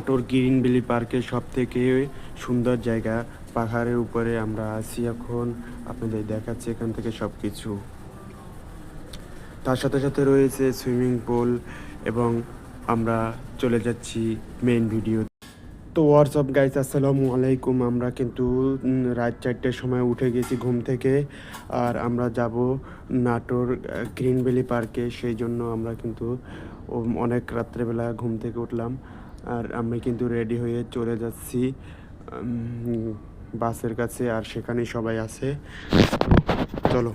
Natore green valley পার্কের সব থেকে সুন্দর জায়গা। পাহাড়ের উপরে আমরা আছি এখন। আপনাদের দেখাচ্ছি এখান থেকে সব কিছু তার সাথে সাথে রয়েছে সুইমিং পুল এবং আমরা চলে যাচ্ছি মেইন ভিডিও তো। হোয়াটসঅ্যাপ গাইস আসসালামু আলাইকুম। আমরা কিন্তু রাত চারটের সময় উঠে গেছি ঘুম থেকে। আর আমরা যাব নাটোর গ্রিন ভ্যালি পার্কে সেই জন্য আমরা কিন্তু অনেক রাত্রেবেলা ঘুম থেকে উঠলাম। আর আমি কিন্তু রেডি হয়ে চলে যাচ্ছি বাসের কাছে আর সেখানে সবাই আছে চলো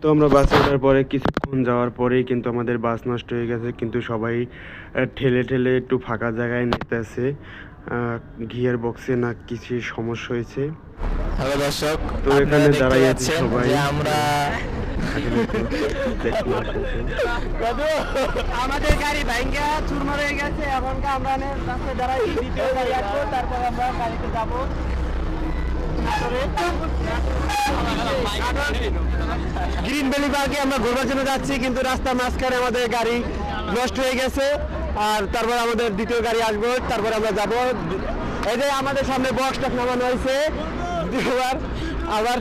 তো আমরা বাসে ওঠার পরে কিছুক্ষণ যাওয়ার পরেই কিন্তু আমাদের বাস নষ্ট হয়ে গেছে কিন্তু সবাই ঠেলে ঠেলে একটু ফাঁকা জায়গায় নিতেছে গিয়ার বক্সে না কিছু সমস্যা হয়েছে হ্যালো দর্শক তো এখানে দাঁড়াই আছি সবাই। আমরা। আমাদের গাড়ি ভাঙ্গা চুরমার হয়ে গেছে এখনকে আমরা রাস্তায় দাঁড়াই, দ্বিতীয় গাড়ি আসব তারপর আমরা গাড়িতে যাব। গ্রিন ভ্যালি পার্কে আমরা ঘোরার জন্য যাচ্ছি, কিন্তু রাস্তার মাঝখানে আমাদের গাড়ি নষ্ট হয়ে গেছে, আর তারপর আমাদের দ্বিতীয় গাড়ি আসব, তারপর আমরা যাব। এই যে আমাদের সামনে বক্সটা নামানো হয়েছে দ্বিতীয়বার আবার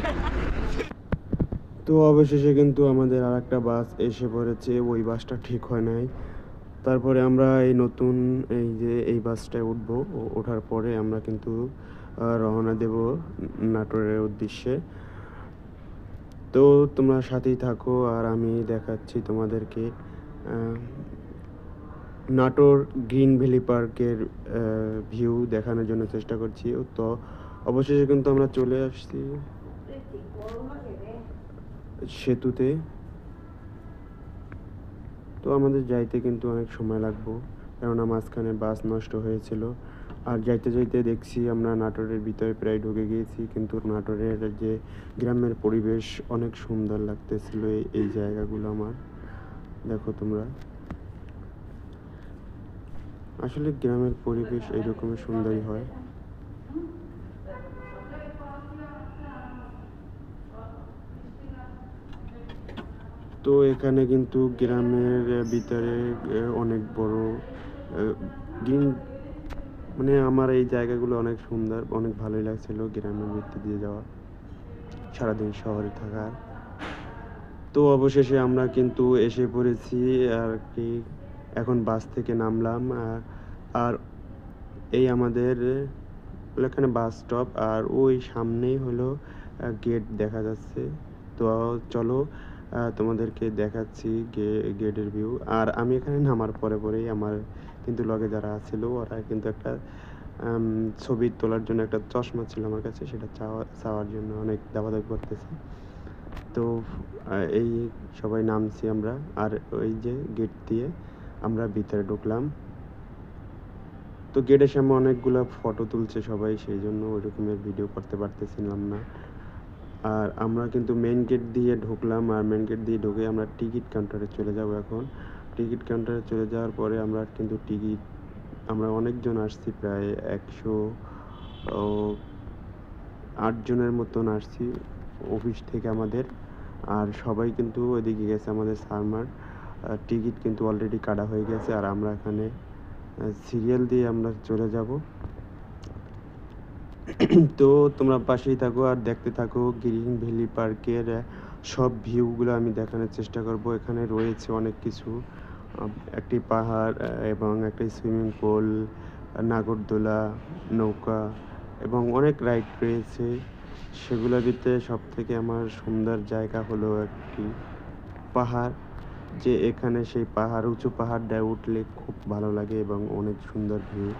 তো অবশেষে কিন্তু আমাদের আর একটা বাস এসে পড়েছে। ওই বাসটা ঠিক হয় নাই। তারপরে আমরা এই নতুন এই যে এই বাসটায় উঠবো। ওঠার পরে আমরা কিন্তু রওনা দেব নাটোরের উদ্দেশ্যে। তো তোমরা সাথেই থাকো আর আমি দেখাচ্ছি তোমাদেরকে নাটোর গ্রিন ভ্যালি পার্কের ভিউ দেখানোর জন্য চেষ্টা করছি। তো অবশেষে কিন্তু আমরা চলে আসছি। সেতুতে। তো আমাদের যাইতে কিন্তু অনেক সময় লাগবো, কেননা মাঝখানে বাস নষ্ট হয়েছিল। আর যাইতে যাইতে দেখছি আমরা নাটোরের ভিতরে প্রায় ঢুকে গিয়েছি, কিন্তু নাটোরের যে গ্রামের পরিবেশ অনেক সুন্দর লাগতেছিল এই- জায়গাগুলো আমার। দেখো তোমরা। আসলে গ্রামের পরিবেশ এইরকমই সুন্দরই হয়। তো এখানে কিন্তু গ্রামের ভিতরে অনেক বড় গ্রিন মানে আমার এই জায়গাগুলো অনেক সুন্দর, অনেক ভালোই লাগছিল গ্রামের ভিতর দিয়ে যাওয়া, সারাদিন শহরে থাকার। তো অবশেষে আমরা কিন্তু এসে পড়েছি আর কি, এখন বাস থেকে নামলাম আর- আর এই আমাদের, এখানে বাস স্টপ আর ওই সামনেই হলো গেট দেখা যাচ্ছে। তো চলো তোমাদেরকে দেখাচ্ছি গেটের ভিউ আর আমি এখানে নামার পরে পরেই আমার কিন্তু লগে যারা আছিল ওরা কিন্তু একটা ছবি তোলার জন্য একটা চশমা ছিল আমার কাছে, সেটা চাওয়া, চাওয়ার জন্য অনেক দাবাদাবি করতেছে। তো এই সবাই নামছি আমরা। আর ওই যে গেট দিয়ে আমরা ভিতরে ঢুকলাম। তো গেটের সামনে অনেকগুলো ফটো তুলছে সবাই, সেই জন্য ওই রকমের ভিডিও করতে পারতেছিলাম না। আর আমরা কিন্তু মেন গেট দিয়ে ঢুকলাম আর মেন গেট দিয়ে ঢুকে আমরা টিকিট কাউন্টারে চলে যাব এখন। টিকিট কাউন্টারে চলে যাওয়ার পরে আমরা কিন্তু টিকিট আমরা অনেকজন আসছি প্রায় একশো আটজনের মতন আসছি অফিস থেকে আমাদের। আর সবাই কিন্তু ওইদিকে গেছে আমাদের সারমার। টিকিট কিন্তু অলরেডি কাটা হয়ে গেছে আর আমরা এখানে সিরিয়াল দিয়ে আমরা চলে যাব। তো তোমরা পাশেই থাকো আর দেখতে থাকো গ্রিন ভ্যালি পার্কের সব ভিউগুলো আমি দেখানোর চেষ্টা করব। এখানে রয়েছে অনেক কিছু একটি পাহাড় এবং একটি সুইমিং পুল, নাগরদোলা, নৌকা, এবং অনেক রাইড রয়েছে। সেগুলোর ভিতরে সব থেকে আমার সুন্দর জায়গা হলো একটি পাহাড়, যে এখানে সেই পাহাড়, উঁচু পাহাড়টায় উঠলে খুব ভালো লাগে এবং অনেক সুন্দর ভিউ।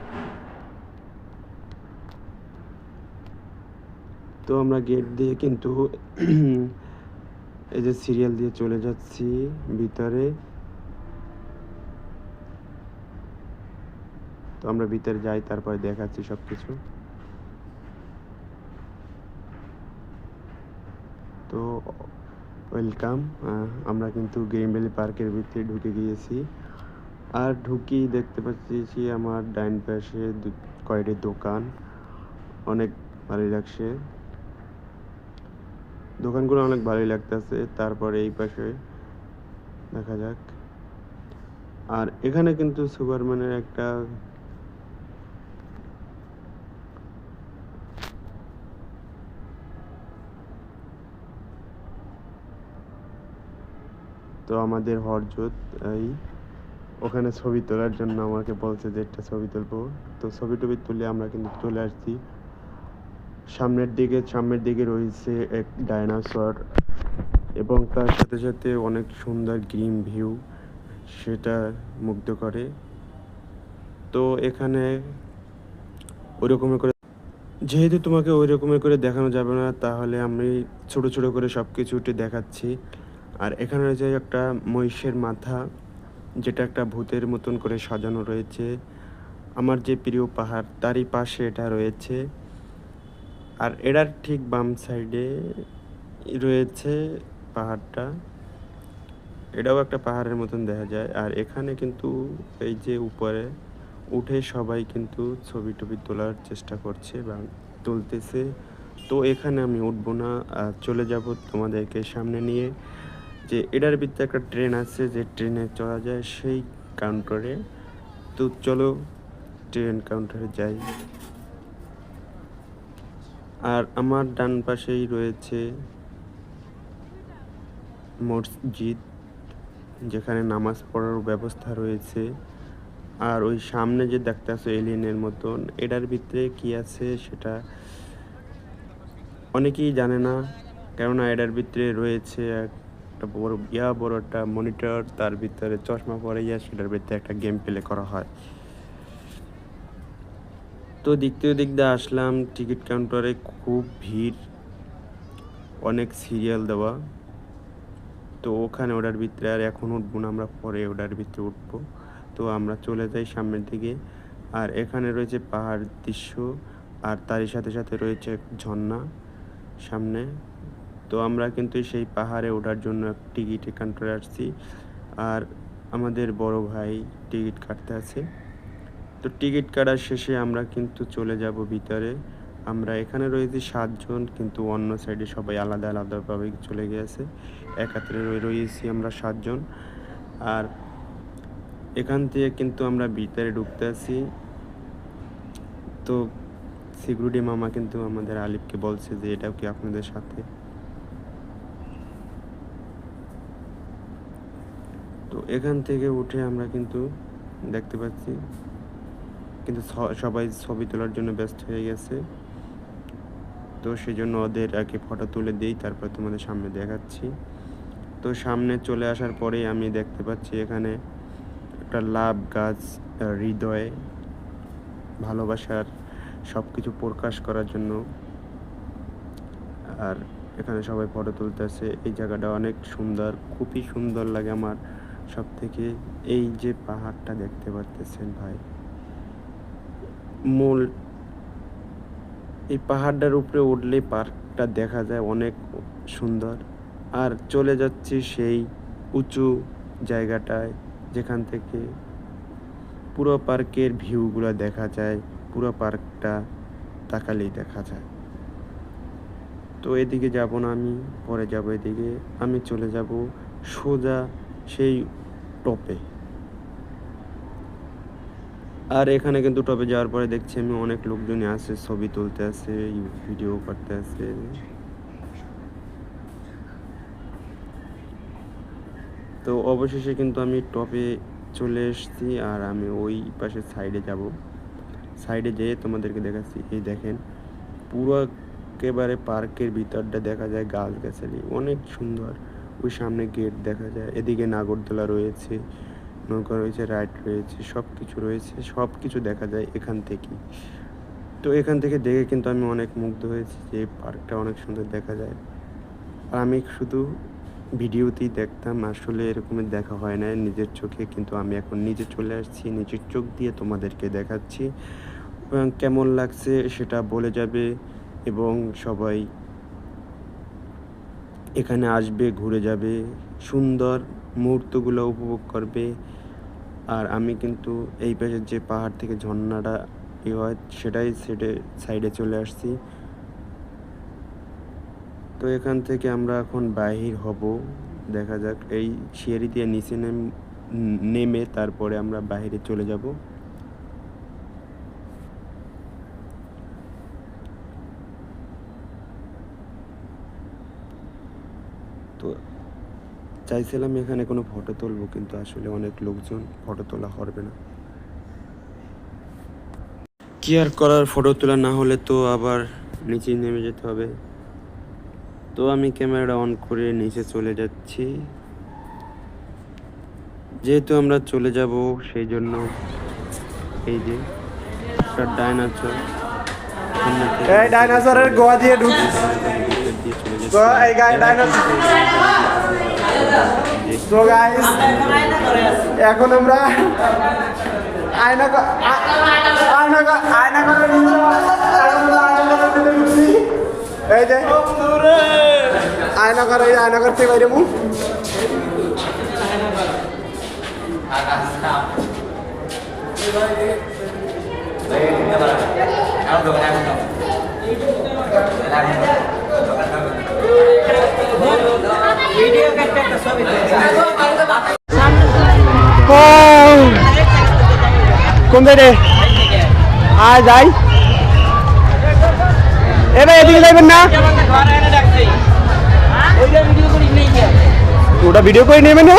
তো আমরা গেট দিয়ে কিন্তু এই যে সিরিয়াল দিয়ে চলে যাচ্ছি ভিতরে। তো আমরা ভিতরে যাই, তারপরে দেখাচ্ছি সব কিছু তো ওয়েলকাম আমরা কিন্তু গ্রিন পার্কের ভিতরে ঢুকে গিয়েছি। আর ঢুকি দেখতে পাচ্ছি আমার ডাইন পাশে কয়েকটি দোকান। অনেক ভালোই লাগছে। দোকানগুলো অনেক ভালোই লাগতেছে, তারপরে এই পাশে, দেখা যাক। আর এখানে কিন্তু সুপারম্যানের একটা তো আমাদের হরজত এই ওখানে ছবি তোলার জন্য আমাকে বলছে যে একটা ছবি তুলবো। তো ছবি টবি তুলে আমরা কিন্তু চলে আসছি। সামনের দিকে সামনের দিকে রয়েছে এক ডাইনোসর এবং তার সাথে সাথে অনেক সুন্দর গ্রিন ভিউ সেটা মুগ্ধ করে। তো এখানে ওই রকমের করে যেহেতু তোমাকে ওই রকমের করে দেখানো যাবে না, তাহলে আমি ছোট ছোট করে সব কিছুটি দেখাচ্ছি। আর এখানে রয়েছে একটা মহিষের মাথা, যেটা একটা ভূতের মতন করে সাজানো রয়েছে। আমার যে প্রিয় পাহাড়, তারই পাশে এটা রয়েছে। আর এটার ঠিক বাম সাইডে রয়েছে পাহাড়টা। এটাও একটা পাহাড়ের মতন দেখা যায়। আর এখানে কিন্তু এই যে উপরে উঠে সবাই কিন্তু ছবি টবি তোলার চেষ্টা করছে বা তুলতেছে। তো এখানে আমি উঠবো না, আর চলে যাব তোমাদেরকে সামনে নিয়ে। যে এটার ভিতরে একটা ট্রেন আছে, যে ট্রেনে চলা যায় সেই কাউন্টারে তো চলো ট্রেন কাউন্টারে যাই। আর আমার ডান পাশেই রয়েছে মসজিদ, যেখানে নামাজ পড়ার ব্যবস্থা রয়েছে। আর ওই সামনে যে দেখতে আছো এলিয়েনের মতন, এটার ভিতরে কি আছে সেটা অনেকেই জানে না, কেননা এটার ভিতরে রয়েছে একটা বড় ইয়া বড় একটা মনিটর, তার ভিতরে চশমা পরে ইয়া সেটার ভিতরে একটা গেম প্লে করা হয়। তো দ্বিতীয় দিক আসলাম, টিকিট কাউন্টারে খুব ভিড়, অনেক সিরিয়াল দেওয়া। তো ওখানে ওটার ভিতরে আর এখন উঠবো না, আমরা পরে ওটার ভিতরে উঠবো। তো আমরা চলে যাই সামনের দিকে, আর এখানে রয়েছে পাহাড় দৃশ্য, আর তারই সাথে সাথে রয়েছে ঝর্ণা সামনে। তো আমরা কিন্তু সেই পাহাড়ে ওঠার জন্য টিকিট কাউন্টারে আসছি, আর আমাদের বড় ভাই টিকিট কাটতে আছে। তো টিকিট কাটার শেষে আমরা কিন্তু চলে যাব ভিতরে। আমরা এখানে রয়েছি সাতজন, কিন্তু অন্য সাইডে সবাই আলাদা আলাদাভাবে চলে গিয়েছে একাত্রে রয়ে, রয়েছি আমরা সাতজন। আর এখান থেকে কিন্তু আমরা ভিতরে ঢুকতে আছি। তো সিকিউরিটি মামা কিন্তু আমাদের আলিফকে বলছে যে এটাও কি আপনাদের সাথে? তো এখান থেকে উঠে আমরা কিন্তু দেখতে পাচ্ছি কিন্তু সবাই ছবি তোলার জন্য ব্যস্ত হয়ে গেছে। তো সেই জন্য ওদের আগে ফটো তুলে দিই, তারপর তোমাদের সামনে দেখাচ্ছি। তো সামনে চলে আসার পরেই আমি দেখতে পাচ্ছি এখানে একটা লাভ গাছ, হৃদয়ে, ভালোবাসার সব কিছু প্রকাশ করার জন্য। আর এখানে সবাই ফটো তুলতে তুলতেছে। এই জায়গাটা অনেক সুন্দর, খুবই সুন্দর লাগে আমার সব থেকে এই যে পাহাড়টা দেখতে পারতেছেন ভাই মূল। এই পাহাড়টার উপরে উঠলে পার্কটা দেখা যায় অনেক সুন্দর। আর চলে যাচ্ছি সেই উঁচু জায়গাটায়, যেখান থেকে পুরো পার্কের ভিউগুলো দেখা যায়, পুরো পার্কটা তাকালেই দেখা যায়। তো এদিকে যাব না আমি, পরে যাব এদিকে। আমি চলে যাব সোজা সেই টপে। আর এখানে কিন্তু টপে যাওয়ার পরে দেখছি আমি অনেক লোকজনই আছে ছবি তুলতে আছে ভিডিও করতে আছে তো অবশেষে কিন্তু আমি টপে চলে এসেছি আর আমি ওই পাশে সাইডে যাব। সাইডে যেয়ে তোমাদেরকে দেখাচ্ছি, এই দেখেন, পুরো একেবারে পার্কের ভিতরটা দেখা যায় গাছ গাছালি অনেক সুন্দর। ওই সামনে গেট দেখা যায়, এদিকে নাগরদোলা রয়েছে নৌকা রয়েছে রাইড রয়েছে সব কিছু রয়েছে সব কিছু দেখা যায় এখান থেকেই। তো এখান থেকে দেখে কিন্তু আমি অনেক মুগ্ধ হয়েছি যে পার্কটা অনেক সুন্দর দেখা যায়। আর আমি শুধু ভিডিওতেই দেখতাম, আসলে এরকমের দেখা হয় না নিজের চোখে, কিন্তু আমি এখন নিজে চলে আসছি, নিজের চোখ দিয়ে তোমাদেরকে দেখাচ্ছি। কেমন লাগছে সেটা বলে যাবে এবং সবাই এখানে আসবে, ঘুরে যাবে, সুন্দর মুহূর্তগুলো উপভোগ করবে। আর আমি কিন্তু এই পাশের যে পাহাড় থেকে ঝর্ণাটা ই হয়, সেটাই সেটে সাইডে চলে আসছি। তো এখান থেকে আমরা এখন বাহির হব। দেখা যাক, এই সিঁড়ি দিয়ে নিচে নেম, নেমে তারপরে আমরা বাহিরে চলে যাব তো চাইছিলাম এখানে কোনো ফটো তুলবো কিন্তু আসলে অনেক লোকজন ফটো তোলা হবে না। কি আর করার ফটো তোলা না হলে তো আবার নিচে নেমে যেতে হবে। তো আমি ক্যামেরাটা অন করে নিচে চলে যাচ্ছি। যেহেতু আমরা চলে যাব সেই জন্য এই যে একটা ডাইনাসর এই ডাইনোসরের গোয়া দিয়ে ঢুক। চলে যাচ্ছে। এই গায়ে ডাইনোসর তো গাইস এখন আমরা আয়না আয়না আয়না করে নিচে এখন আমরা আয়না করে ভিতরে ঢুকছি। এই যে আয়না করতে বাইরে কোন দিকে আয় যাই। এবার এদিকে যাইবেন না? ওটা ভিডিও করে নেবেন না?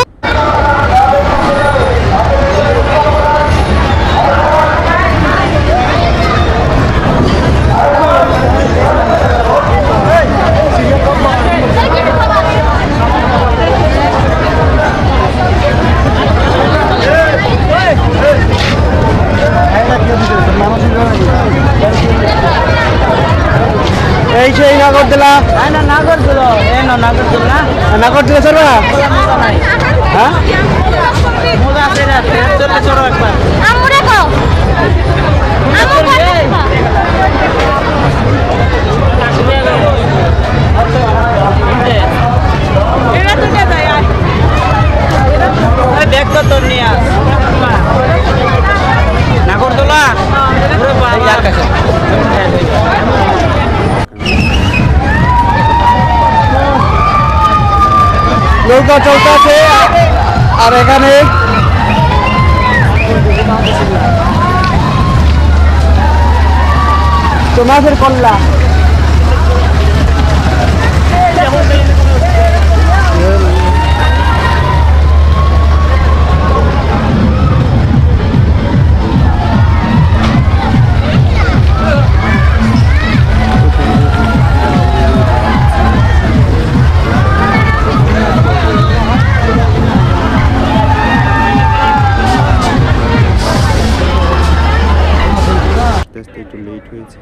নৌকা চলতেছে আর এখানে তো মাছের আস্তে আস্তে একটু লেট হয়েছে।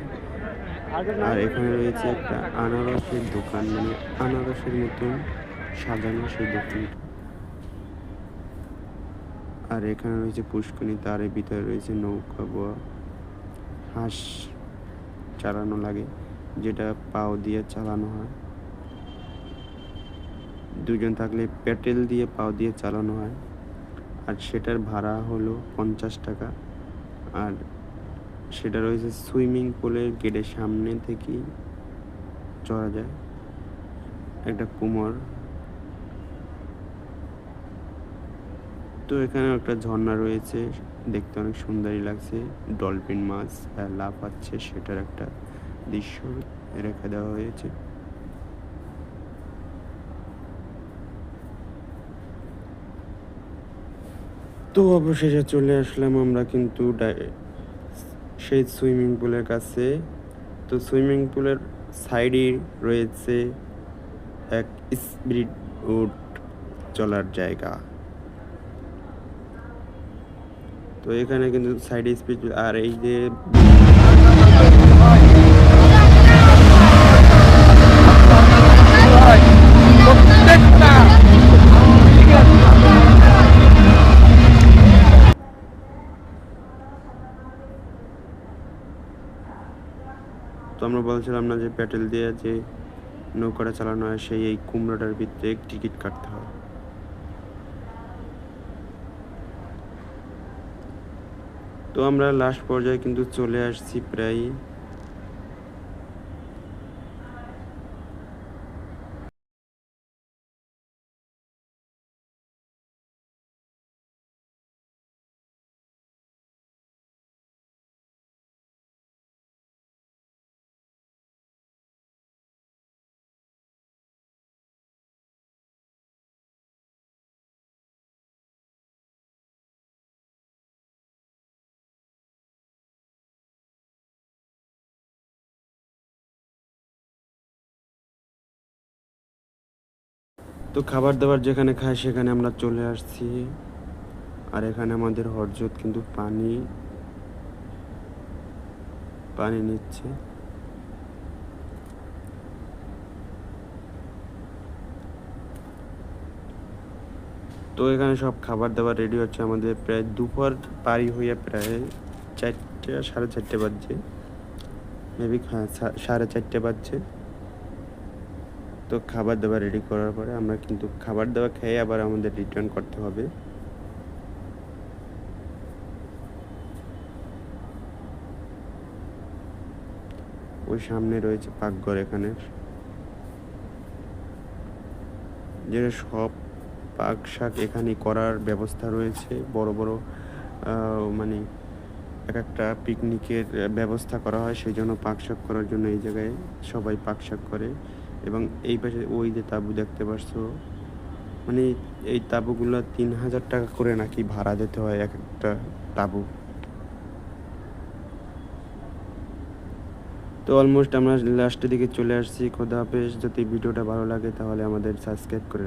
আর এখানে রয়েছে একটা আনারসের দোকান মানে আনারসের মতন সাজানো সেই দোকানটা। আর এখানে রয়েছে পুষ্কনি তার ভিতরে রয়েছে নৌকা, বোয়া, হাঁস চালানো লাগে, যেটা পাও দিয়ে চালানো হয়। দুজন থাকলে পেটেল দিয়ে পাও দিয়ে চালানো হয়। আর সেটার ভাড়া হলো পঞ্চাশ টাকা। আর সেটা রয়েছে সুইমিং পুলের গেটের সামনে থেকেই চড়া যায়। একটা কুমোর। তো এখানে একটা ঝর্ণা রয়েছে দেখতে অনেক সুন্দরই লাগছে। ডলফিন মাছ আহ, লাফাচ্ছে সেটার একটা দৃশ্য রেখে দেওয়া হয়েছে। তো অবশেষে চলে আসলাম আমরা কিন্তু সেই সুইমিং পুলের কাছে। তো সুইমিং পুলের সাইডে রয়েছে এক স্পিড বোট চলার জায়গা। তো এখানে কিন্তু সাইডে স্পিড আর এই যে আমরা বলছিলাম না যে প্যাটেল দিয়ে যে নৌকাটা চালানো হয়, সেই এই কুমড়াটার ভিতরে টিকিট কাটতে হয়। তো আমরা লাস্ট পর্যায়ে কিন্তু চলে আসছি প্রায় তো খাবার দাবার যেখানে খাই, সেখানে আমরা চলে আসছি। আর এখানে আমাদের হরজত কিন্তু পানি। পানি নিচ্ছে। তো এখানে সব খাবার দাবার রেডি হচ্ছে আমাদের। প্রায় দুপুর পারি হইয়া প্রায় চারটে, সাড়ে চারটে বাজছে। মেবি সাড়ে চারটে বাজছে। তো খাবার দাবার রেডি করার পরে আমরা কিন্তু খাবার দাবার খেয়ে আবার আমাদের রিটার্ন করতে হবে। ওই সামনে রয়েছে পাকঘর এখানে। যে সব পাক শাক এখানে করার ব্যবস্থা রয়েছে। বড় বড় মানে এক একটা পিকনিকের ব্যবস্থা করা হয়, সেই জন্য পাক শাক করার জন্য এই জায়গায় সবাই পাক শাক করে। এবং এই পাশে ওই যে তাঁবু দেখতে পারছ মানে এই তাঁবুগুলো তিন হাজার টাকা করে নাকি ভাড়া দিতে হয় এক একটা তাঁবু। তো অলমোস্ট আমরা লাস্টের দিকে চলে আসছি। খোদা হাফেজ, যদি ভিডিওটা ভালো লাগে তাহলে আমাদের সাবস্ক্রাইব করে